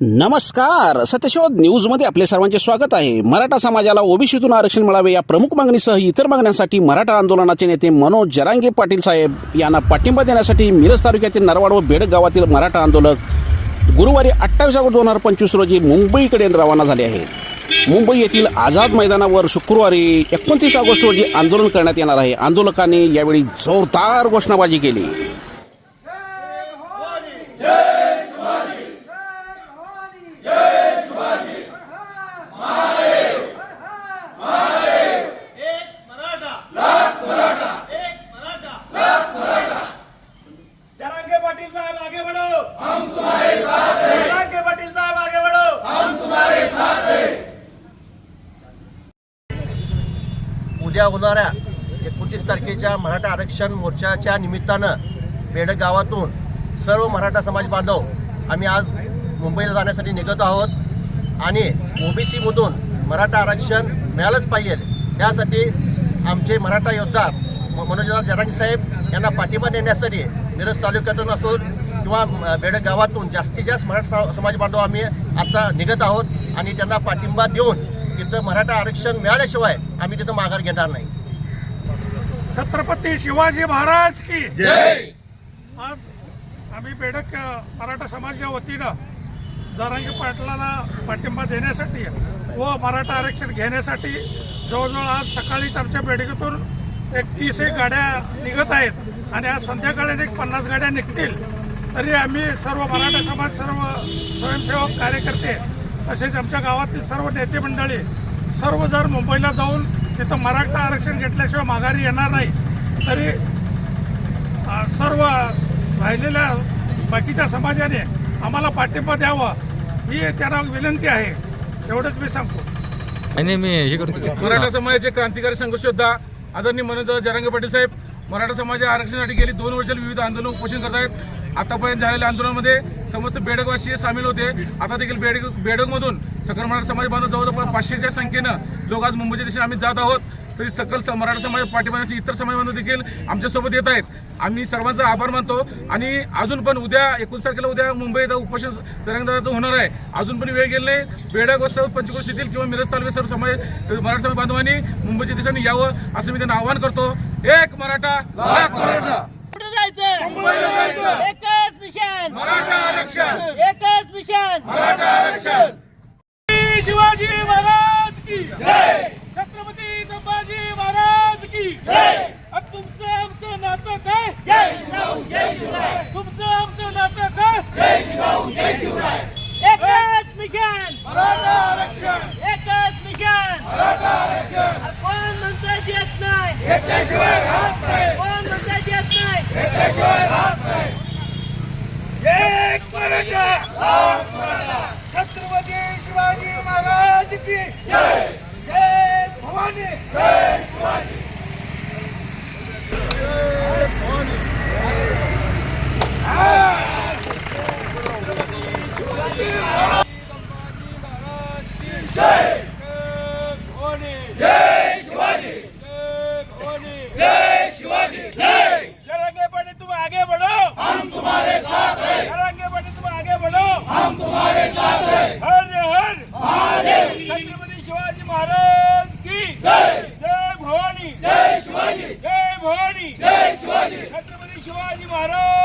नमस्कार. सत्यशोध न्यूजमध्ये आपले सर्वांचे स्वागत आहे. मराठा समाजाला ओबीसीतून आरक्षण मिळावे या प्रमुख मागणीसह इतर मागण्यांसाठी मराठा आंदोलनाचे नेते मनोज जरांगे पाटील साहेब यांना पाठिंबा देण्यासाठी मिरज तालुक्यातील नरवाड व बेडक गावातील मराठा आंदोलक गुरुवारी अठ्ठावीस ऑगस्ट दोन हजार पंचवीस रोजी मुंबईकडे रवाना झाले आहेत. मुंबई येथील आझाद मैदानावर शुक्रवारी एकोणतीस ऑगस्ट रोजी आंदोलन करण्यात येणार आहे. आंदोलकांनी यावेळी जोरदार घोषणाबाजी केली एक मराठा लाख मराठा एक मराठा लाख मराठा जरांगे पाटील साहब आगे बढ़ो हम तुम्हारे साथ हैं जरांगे पाटील साहब आगे बढ़ो हम तुम्हारे साथ हैं उद्या होणाऱ्या एकोणतीस तारखेच्या मराठा आरक्षण मोर्चाच्या निमित्तानं बेडक गावातून सर्व मराठा समाज बांधव आम्ही आज मुंबईला जाण्यासाठी निघत आहोत. आणि ओबीसीमधून मराठा आरक्षण मिळालंच पाहिजे. त्यासाठी आमचे मराठा योद्धा म- मनोजदास जरांगे साहेब यांना पाठिंबा देण्यासाठी मिरज तालुक्यातून असून किंवा बेड गावातून जास्तीत जास्त मराठा स- समाज बांधव आम्ही आता निघत आहोत. आणि त्यांना पाठिंबा देऊन तिथं मराठा आरक्षण मिळाल्याशिवाय आम्ही तिथं माघार घेणार नाही. छत्रपती शिवाजी महाराज की जय! आज आम्ही बेडक मराठा समाजाच्या वतीनं जरांगी पाटलांना पाठिंबा देण्यासाठी व मराठा आरक्षण घेण्यासाठी जवळजवळ आज सकाळीच आमच्या बेडकेतून एक तीस एक गाड्या निघत आहेत आणि आज संध्याकाळी एक पन्नास गाड्या निघतील. तरी आम्ही सर्व मराठा समाज सर्व स्वयंसेवक कार्यकर्ते तसेच आमच्या गावातील सर्व नेते मंडळी सर्व जर मुंबईला जाऊन तिथं मराठा आरक्षण घेतल्याशिवाय माघारी येणार नाही तरी सर्व राहिलेल्या बाकीच्या समाजाने आम्हाला पाठिंबा द्यावा ही त्यांना विनंती आहे. एवढंच मी सांगतो. आणि मी हे करतो मराठा समाजाचे क्रांतिकारी संघर्ष योद्धा आदरणीय मनोज जरांगे पाटील साहेब मराठा समाजा आरक्षणासाठी गेली दोन वर्षात विविध आंदोलन उपोषण करत आहेत आतापर्यंत झालेल्या आंदोलनामध्ये समस्त बेडकवासी सामील होते. आता देखील बेडक बेडकमधून सकल मराठा समाज बांधव जवळजवळ पाचशेच्या संख्येनं लोक आज मुंबईच्या दिशेने आम्ही जात आहोत. तरी सकल स- मराठा समाज पाठिंबाचे इतर समाज बांधव देखील आमच्यासोबत येत आहेत. आम्ही सर्वांचा आभार मानतो. आणि अजून पण उद्या एकोणीस तारखेला उद्या मुंबईत उपोषण तरंगदाराचं होणार आहे. अजून पण वेळ गेले नाही. बेडक वस्तव पंचकोश येथील किंवा मिरज तालुक्यात सर्व समाज मराठा समाज बांधवांनी मुंबईच्या दिशेने यावं असं मी त्यांना आवाहन करतो. एक मराठा. एकच मिशन. मराठा आरक्षण. एकच मिशन. मराठा आरक्षण. शिवाजी महाराज की. जय. छत्रपती संभाजी महाराज की. जय. तुमचं आमचं नातं काय? जय जिजाऊ जय शिवराय. तुमचं आमचं नातं काय? जय जिजाऊ जय शिवराय. एकच मिशन. मराठा आरक्षण. एकच मिशन. मराठा आरक्षण. अरे कोण म्हणतोय देत नाही? घेतल्याशिवाय राहत नाही कोण म्हणतोय देत नाही घेतल्याशिवाय राहत नाही एक शिवाजी महाराज!